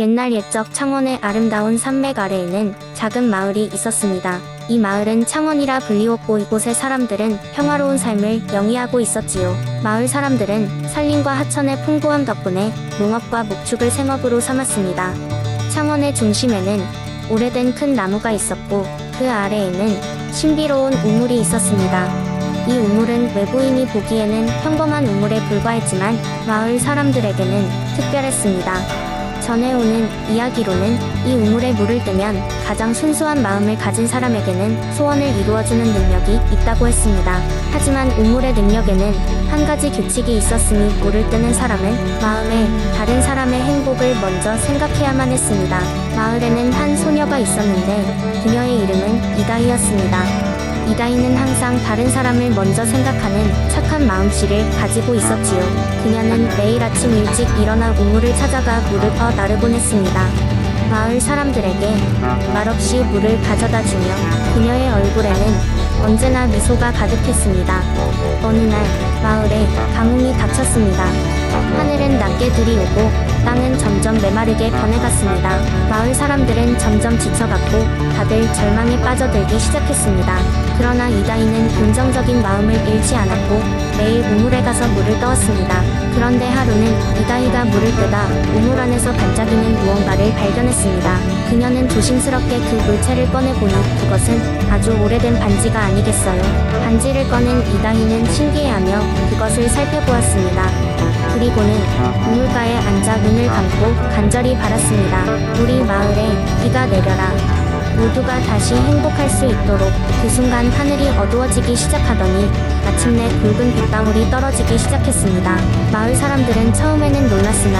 옛날 옛적 창원의 아름다운 산맥 아래에는 작은 마을이 있었습니다. 이 마을은 창원이라 불리웠고 이곳의 사람들은 평화로운 삶을 영위하고 있었지요. 마을 사람들은 산림과 하천의 풍부함 덕분에 농업과 목축을 생업으로 삼았습니다. 창원의 중심에는 오래된 큰 나무가 있었고 그 아래에는 신비로운 우물이 있었습니다. 이 우물은 외부인이 보기에는 평범한 우물에 불과했지만 마을 사람들에게는 특별했습니다. 전해오는 이야기로는 이 우물에 물을 뜨면 가장 순수한 마음을 가진 사람에게는 소원을 이루어주는 능력이 있다고 했습니다. 하지만 우물의 능력에는 한 가지 규칙이 있었으니 물을 뜨는 사람은 마음에 다른 사람의 행복을 먼저 생각해야만 했습니다. 마을에는 한 소녀가 있었는데 그녀의 이름은 이다희였습니다. 이다희는 항상 다른 사람을 먼저 생각하는 착한 마음씨를 가지고 있었지요. 그녀는 매일 아침 일찍 일어나 우물을 찾아가 물을 퍼 나르곤 했습니다. 마을 사람들에게 말없이 물을 가져다 주며 그녀의 얼굴에는 언제나 미소가 가득했습니다. 어느 날 마을에 가뭄이 닥쳤습니다. 하늘은 낮게 들이오고 땅은 점점 메마르게 변해갔습니다. 마을 사람들은 점점 지쳐갔고 다들 절망에 빠져들기 시작했습니다. 그러나 이다희는 긍정적인 마음을 잃지 않았고 매일 우물에 가서 물을 떠왔습니다. 그런데 하루는 이다희가 물을 뜨다 우물 안에서 반짝이는 무언가를 발견했습니다. 그녀는 조심스럽게 그 물체를 꺼내보니 그것은 아주 오래된 반지가 아니겠어요. 반지를 꺼낸 이다희는 신기해하며 그것을 살펴보았습니다. 그리고는 우물가에 앉아 눈을 감고 간절히 바랐습니다. 우리 마을에 비가 내려라. 모두가 다시 행복할 수 있도록 그 순간 하늘이 어두워지기 시작하더니 마침내 굵은 빗방울이 떨어지기 시작했습니다. 마을 사람들은 처음에는 놀랐으나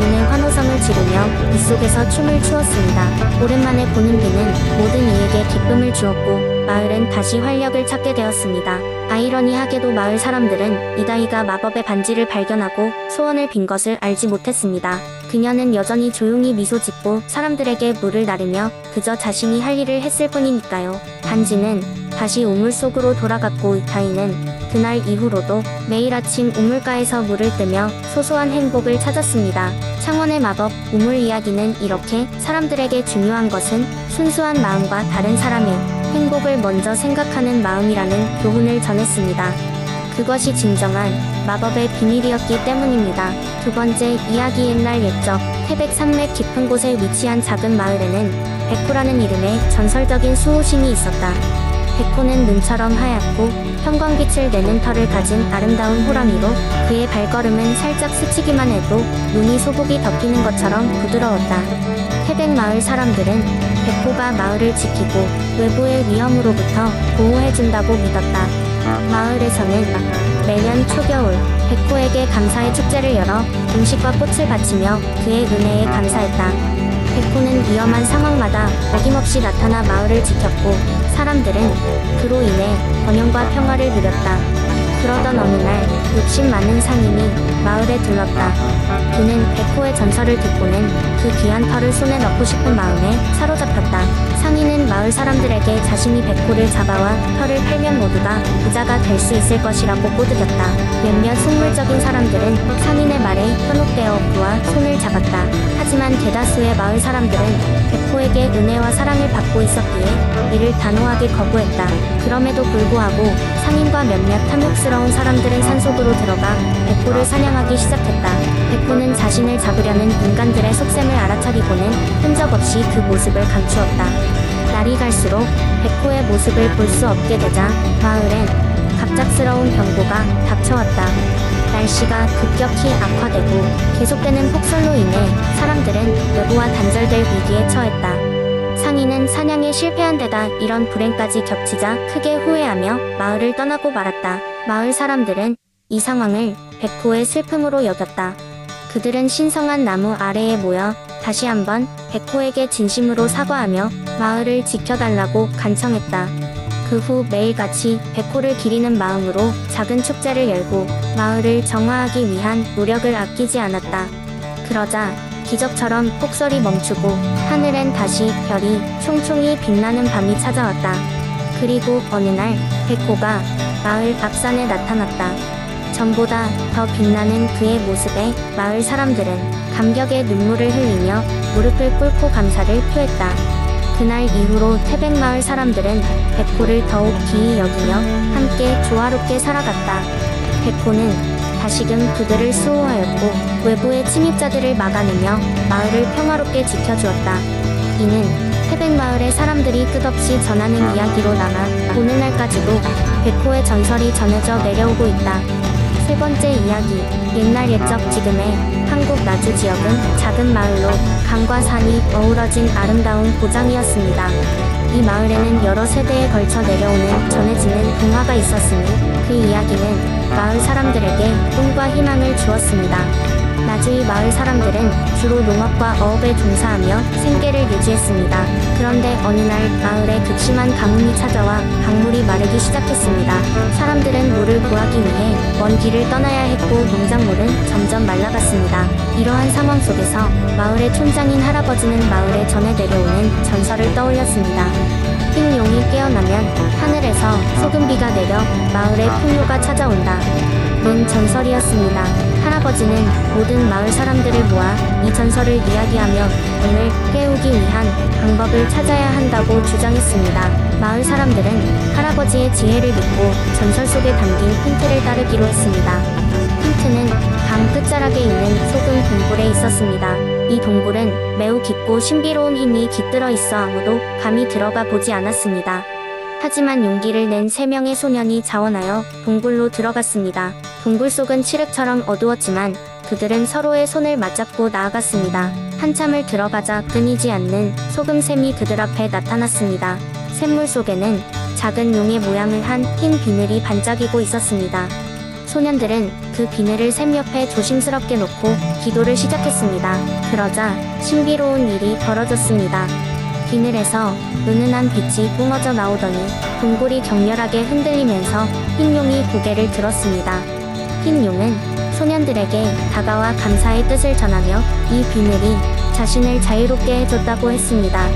눈에 환호성을 지르며 빗속에서 춤을 추었습니다. 오랜만에 보는 비는 모든 이에게 기쁨을 주었고 마을은 다시 활력을 찾게 되었습니다. 아이러니하게도 마을 사람들은 이다희가 마법의 반지를 발견하고 소원을 빈 것을 알지 못했습니다. 그녀는 여전히 조용히 미소 짓고 사람들에게 물을 나르며 그저 자신이 할 일을 했을 뿐이니까요. 반지는 다시 우물 속으로 돌아갔고 이다희는 그날 이후로도 매일 아침 우물가에서 물을 뜨며 소소한 행복을 찾았습니다. 창원의 마법 우물 이야기는 이렇게 사람들에게 중요한 것은 순수한 마음과 다른 사람의 행복을 먼저 생각하는 마음이라는 교훈을 전했습니다. 그것이 진정한 마법의 비밀이었기 때문입니다. 두 번째 이야기 옛날 옛적 태백 산맥 깊은 곳에 위치한 작은 마을에는 백호라는 이름의 전설적인 수호신이 있었다. 백호는 눈처럼 하얗고 형광빛을 내는 털을 가진 아름다운 호랑이로 그의 발걸음은 살짝 스치기만 해도 눈이 소복이 덮이는 것처럼 부드러웠다. 태백 마을 사람들은 백호가 마을을 지키고 외부의 위험으로부터 보호해준다고 믿었다. 마을에서는 매년 초겨울 백호에게 감사의 축제를 열어 음식과 꽃을 바치며 그의 은혜에 감사했다. 백호는 위험한 상황마다 어김없이 나타나 마을을 지켰고 사람들은 그로 인해 번영과 평화를 누렸다. 그러던 어느 날 욕심 많은 상인이 마을에 들렀다. 그는 백호의 전설을 듣고는 그 귀한 털을 손에 넣고 싶은 마음에 사로잡혔다. 상인은 마을 사람들에게 자신이 백호를 잡아와 털을 팔면 모두가 부자가 될 수 있을 것이라고 꼬드겼다. 몇몇 속물적인 사람들은 상인의 말에 현혹되어 그와 손을 잡았다. 하지만 대다수의 마을 사람들은 백호에게 은혜와 사랑을 받고 있었기에 이를 단호하게 거부했다. 그럼에도 불구하고 상인과 몇몇 탐욕스러운 사람들은 산속으로 들어가 백호를 사냥하기 시작했다. 백호는 자신을 잡으려는 인간들의 속셈을 알아차리고는 흔적 없이 그 모습을 감추었다. 날이 갈수록 백호의 모습을 볼 수 없게 되자 마을엔 갑작스러운 경고가 닥쳐왔다. 날씨가 급격히 악화되고 계속되는 폭설로 인해 사람들은 외부와 단절될 위기에 처했다. 상인은 사냥에 실패한 데다 이런 불행까지 겹치자 크게 후회하며 마을을 떠나고 말았다. 마을 사람들은 이 상황을 백호의 슬픔으로 여겼다. 그들은 신성한 나무 아래에 모여 다시 한번 백호에게 진심으로 사과하며 마을을 지켜달라고 간청했다. 그 후 매일같이 백호를 기리는 마음으로 작은 축제를 열고 마을을 정화하기 위한 노력을 아끼지 않았다. 그러자 기적처럼 폭설이 멈추고 하늘엔 다시 별이 총총히 빛나는 밤이 찾아왔다. 그리고 어느 날 백호가 마을 앞산에 나타났다. 전보다 더 빛나는 그의 모습에 마을 사람들은 감격의 눈물을 흘리며 무릎을 꿇고 감사를 표했다. 그날 이후로 태백마을 사람들은 백호를 더욱 기이 여기며 함께 조화롭게 살아갔다. 백호는 다시금 그들을 수호하였고 외부의 침입자들을 막아내며 마을을 평화롭게 지켜주었다. 이는 태백마을의 사람들이 끝없이 전하는 이야기로 남아 오늘날까지도 백호의 전설이 전해져 내려오고 있다. 세 번째 이야기. 옛날 옛적 지금의 한국 나주 지역은 작은 마을로 강과 산이 어우러진 아름다운 고장이었습니다. 이 마을에는 여러 세대에 걸쳐 내려오는 전해지는 동화가 있었으니 그 이야기는 마을 사람들에게 꿈과 희망을 주었습니다. 나주의 마을 사람들은 주로 농업과 어업에 종사하며 생계를 유지했습니다. 그런데 어느 날 마을에 극심한 가뭄이 찾아와 강물이 마르기 시작했습니다. 사람들은 물을 구하기 위해 먼 길을 떠나야 했고 농작물은 점점 말라갔습니다. 이러한 상황 속에서 마을의 촌장인 할아버지는 마을에 전해 내려오는 전설을 떠올렸습니다. 흰 용이 깨어나면 하늘에서 소금비가 내려 마을에 풍요가 찾아온다. 는 전설이었습니다. 할아버지는 모든 마을 사람들을 모아 이 전설을 이야기하며 꿈을 깨우기 위한 방법을 찾아야 한다고 주장했습니다. 마을 사람들은 할아버지의 지혜를 믿고 전설 속에 담긴 힌트를 따르기로 했습니다. 힌트는 강 끝자락에 있는 소금 동굴에 있었습니다. 이 동굴은 매우 깊고 신비로운 힘이 깃들어 있어 아무도 감히 들어가 보지 않았습니다. 하지만 용기를 낸 세 명의 소년이 자원하여 동굴로 들어갔습니다. 동굴 속은 칠흑처럼 어두웠지만 그들은 서로의 손을 맞잡고 나아갔습니다. 한참을 들어가자 끊이지 않는 소금샘이 그들 앞에 나타났습니다. 샘물 속에는 작은 용의 모양을 한 흰 비늘이 반짝이고 있었습니다. 소년들은 그 비늘을 샘 옆에 조심스럽게 놓고 기도를 시작했습니다. 그러자 신비로운 일이 벌어졌습니다. 비늘에서 은은한 빛이 뿜어져 나오더니 동굴이 격렬하게 흔들리면서 흰 용이 고개를 들었습니다. 흰 용은 소년들에게 다가와 감사의 뜻을 전하며 이 비늘이 자신을 자유롭게 해줬다고 했습니다.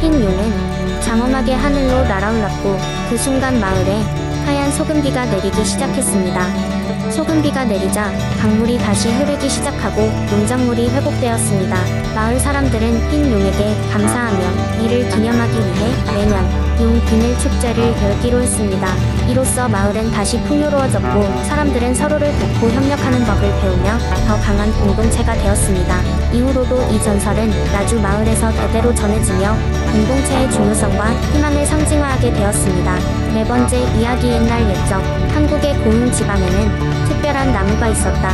흰 용은 장엄하게 하늘로 날아올랐고 그 순간 마을에 하얀 소금비가 내리기 시작했습니다. 소금비가 내리자 강물이 다시 흐르기 시작하고 농작물이 회복되었습니다. 마을 사람들은 흰 용에게 감사하며 이를 기념하기 위해 매년 용 비늘 축제를 열기로 했습니다. 이로써 마을은 다시 풍요로워졌고 사람들은 서로를 돕고 협력하는 법을 배우며 더 강한 공동체가 되었습니다. 이후로도 이 전설은 나주 마을에서 대대로 전해지며 공동체의 중요성과 희망을 상징화하게 되었습니다. 네 번째 이야기 옛날 옛적 한국의 고흥 지방에는 특별한 나무가 있었다.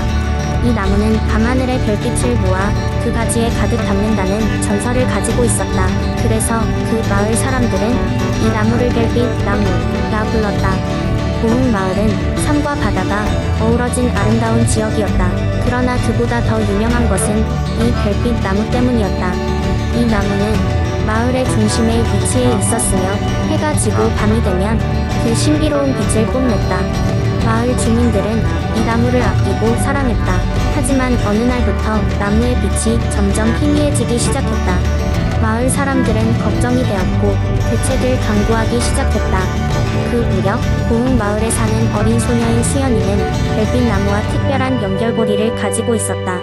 이 나무는 밤하늘의 별빛을 모아 그 가지에 가득 담는다는 전설을 가지고 있었다. 그래서 그 마을 사람들은 이 나무를 별빛 나무라 불렀다. 고흥 마을은 산과 바다가 어우러진 아름다운 지역이었다. 그러나 그보다 더 유명한 것은 이 별빛 나무 때문이었다. 이 나무는 마을의 중심에 위치해 있었으며 해가 지고 밤이 되면 그 신비로운 빛을 뽐냈다. 마을 주민들은 이 나무를 아끼고 사랑했다. 하지만 어느 날부터 나무의 빛이 점점 희미해지기 시작했다. 마을 사람들은 걱정이 되었고 대책을 강구하기 시작했다. 그 무렵 고흥 마을에 사는 어린 소녀인 수연이는 별빛 나무와 특별한 연결고리를 가지고 있었다.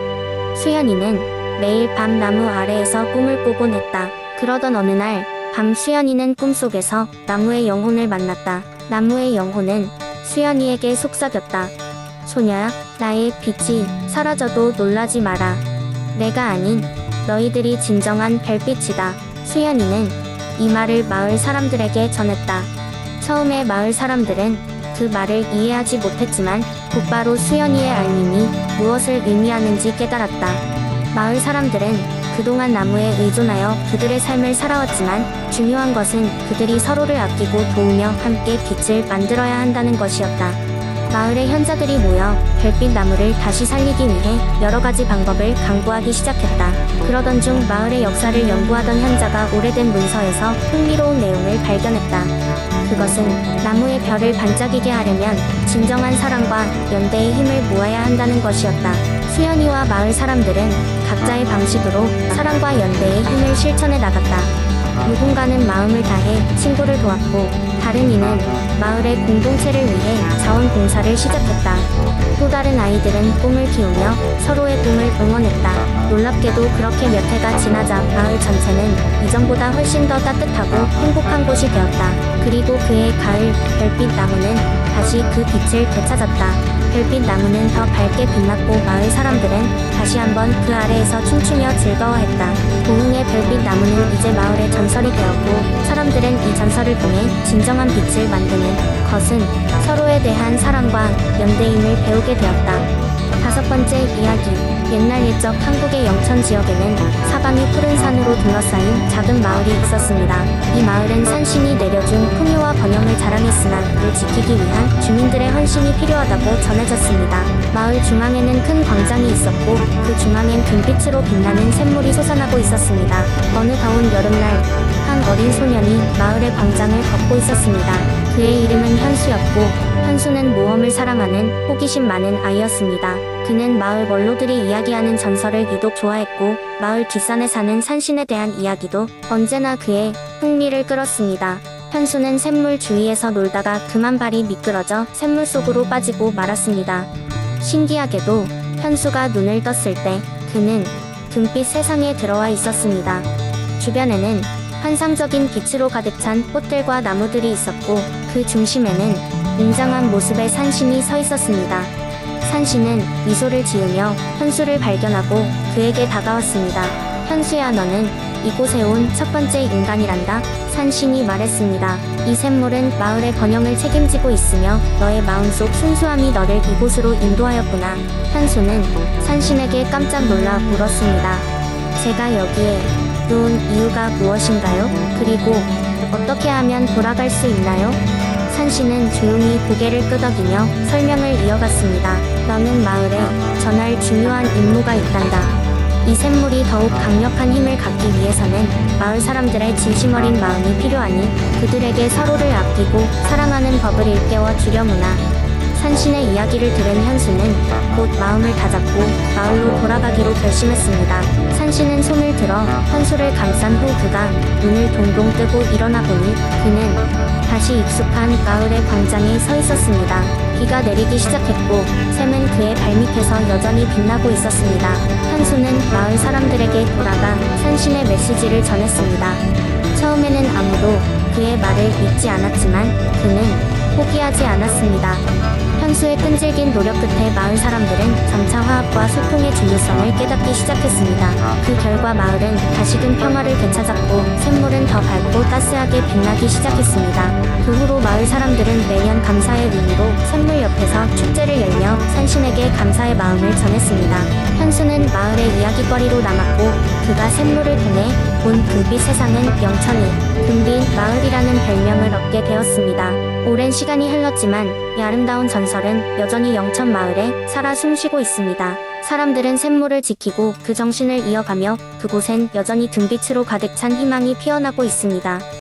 수연이는 매일 밤 나무 아래에서 꿈을 꾸곤 했다. 그러던 어느 날, 밤 수연이는 꿈속에서 나무의 영혼을 만났다. 나무의 영혼은 수연이에게 속삭였다. 소녀야, 나의 빛이 사라져도 놀라지 마라. 내가 아닌 너희들이 진정한 별빛이다. 수연이는 이 말을 마을 사람들에게 전했다. 처음에 마을 사람들은 그 말을 이해하지 못했지만 곧바로 수연이의 알림이 무엇을 의미하는지 깨달았다. 마을 사람들은 그동안 나무에 의존하여 그들의 삶을 살아왔지만 중요한 것은 그들이 서로를 아끼고 도우며 함께 빛을 만들어야 한다는 것이었다. 마을의 현자들이 모여 별빛 나무를 다시 살리기 위해 여러 가지 방법을 강구하기 시작했다. 그러던 중 마을의 역사를 연구하던 현자가 오래된 문서에서 흥미로운 내용을 발견했다. 그것은 나무의 별을 반짝이게 하려면 진정한 사랑과 연대의 힘을 모아야 한다는 것이었다. 수연이와 마을 사람들은 각자의 방식으로 사랑과 연대의 힘을 실천해 나갔다. 누군가는 마음을 다해 친구를 도왔고 다른 이는 마을의 공동체를 위해 자원봉사를 시작했다. 또 다른 아이들은 꿈을 키우며 서로의 꿈을 응원했다. 놀랍게도 그렇게 몇 해가 지나자 마을 전체는 이전보다 훨씬 더 따뜻하고 행복한 곳이 되었다. 그리고 그의 가을 별빛 나무는 다시 그 빛을 되찾았다. 별빛 나무는 더 밝게 빛났고 마을 사람들은 다시 한번 그 아래에서 춤추며 즐거워했다. 고흥의 별빛 나무는 이제 마을의 전설이 되었고 사람들은 이 전설을 통해 진정한 빛을 만드는 것은 서로에 대한 사랑과 연대임을 배우게 되었다. 다섯 번째 이야기. 옛날 옛적 한국의 영천 지역에는 사방이 푸른 산으로 둘러싸인 작은 마을이 있었습니다. 이 마을은 산신이 내려준 풍요와 번영을 자랑했으나 그를 지키기 위한 주민들의 헌신이 필요하다고 전해졌습니다. 마을 중앙에는 큰 광장이 있었고 그 중앙엔 금빛으로 빛나는 샘물이 솟아나고 있었습니다. 어느 더운 여름날 한 어린 소년이 마을의 광장을 걷고 있었습니다. 그의 이름은 현수였고 현수는 모험을 사랑하는 호기심 많은 아이였습니다. 그는 마을 원로들이 이야기하는 전설을 유독 좋아했고 마을 뒷산에 사는 산신에 대한 이야기도 언제나 그의 흥미를 끌었습니다. 현수는 샘물 주위에서 놀다가 그만 발이 미끄러져 샘물 속으로 빠지고 말았습니다. 신기하게도 현수가 눈을 떴을 때 그는 금빛 세상에 들어와 있었습니다. 주변에는 환상적인 빛으로 가득 찬 꽃들과 나무들이 있었고 그 중심에는 웅장한 모습의 산신이 서 있었습니다. 산신은 미소를 지으며 현수를 발견하고 그에게 다가왔습니다. 현수야 너는 이곳에 온 첫 번째 인간이란다. 산신이 말했습니다. 이 샘물은 마을의 번영을 책임지고 있으며 너의 마음속 순수함이 너를 이곳으로 인도하였구나. 현수는 산신에게 깜짝 놀라 물었습니다. 제가 여기에 온 이유가 무엇인가요? 그리고 어떻게 하면 돌아갈 수 있나요? 산신은 조용히 고개를 끄덕이며 설명을 이어갔습니다. 너는 마을에 전할 중요한 임무가 있단다. 이 샘물이 더욱 강력한 힘을 갖기 위해서는 마을 사람들의 진심 어린 마음이 필요하니 그들에게 서로를 아끼고 사랑하는 법을 일깨워 주려무나. 산신의 이야기를 들은 현수는 곧 마음을 다잡고 마을로 돌아가기로 결심했습니다. 산신은 손을 들어 현수를 감싼 후 그가 눈을 동동 뜨고 일어나 보니 그는 다시 익숙한 마을의 광장에 서 있었습니다. 비가 내리기 시작했고 샘은 그의 발밑에서 여전히 빛나고 있었습니다. 현수는 마을 사람들에게 돌아가 산신의 메시지를 전했습니다. 처음에는 아무도 그의 말을 믿지 않았지만 그는 포기하지 않았습니다. 현수의 끈질긴 노력 끝에 마을 사람들은 점차 화합과 소통의 중요성을 깨닫기 시작했습니다. 그 결과 마을은 다시금 평화를 되찾았고 샘물은 더 밝고 따스하게 빛나기 시작했습니다. 그 후로 마을 사람들은 매년 감사의 의미로 샘물 옆에서 축제를 열며 산신에게 감사의 마음을 전했습니다. 현수는 마을의 이야기거리로 남았고 그가 샘물을 통해 본 금빛 세상은 영천이 금빛 마을이라는 별명을 얻게 되었습니다. 오랜 시간이 흘렀지만 이 아름다운 전설은 여전히 영천 마을에 살아 숨쉬고 있습니다. 사람들은 샘물을 지키고 그 정신을 이어가며 그곳엔 여전히 금빛으로 가득 찬 희망이 피어나고 있습니다.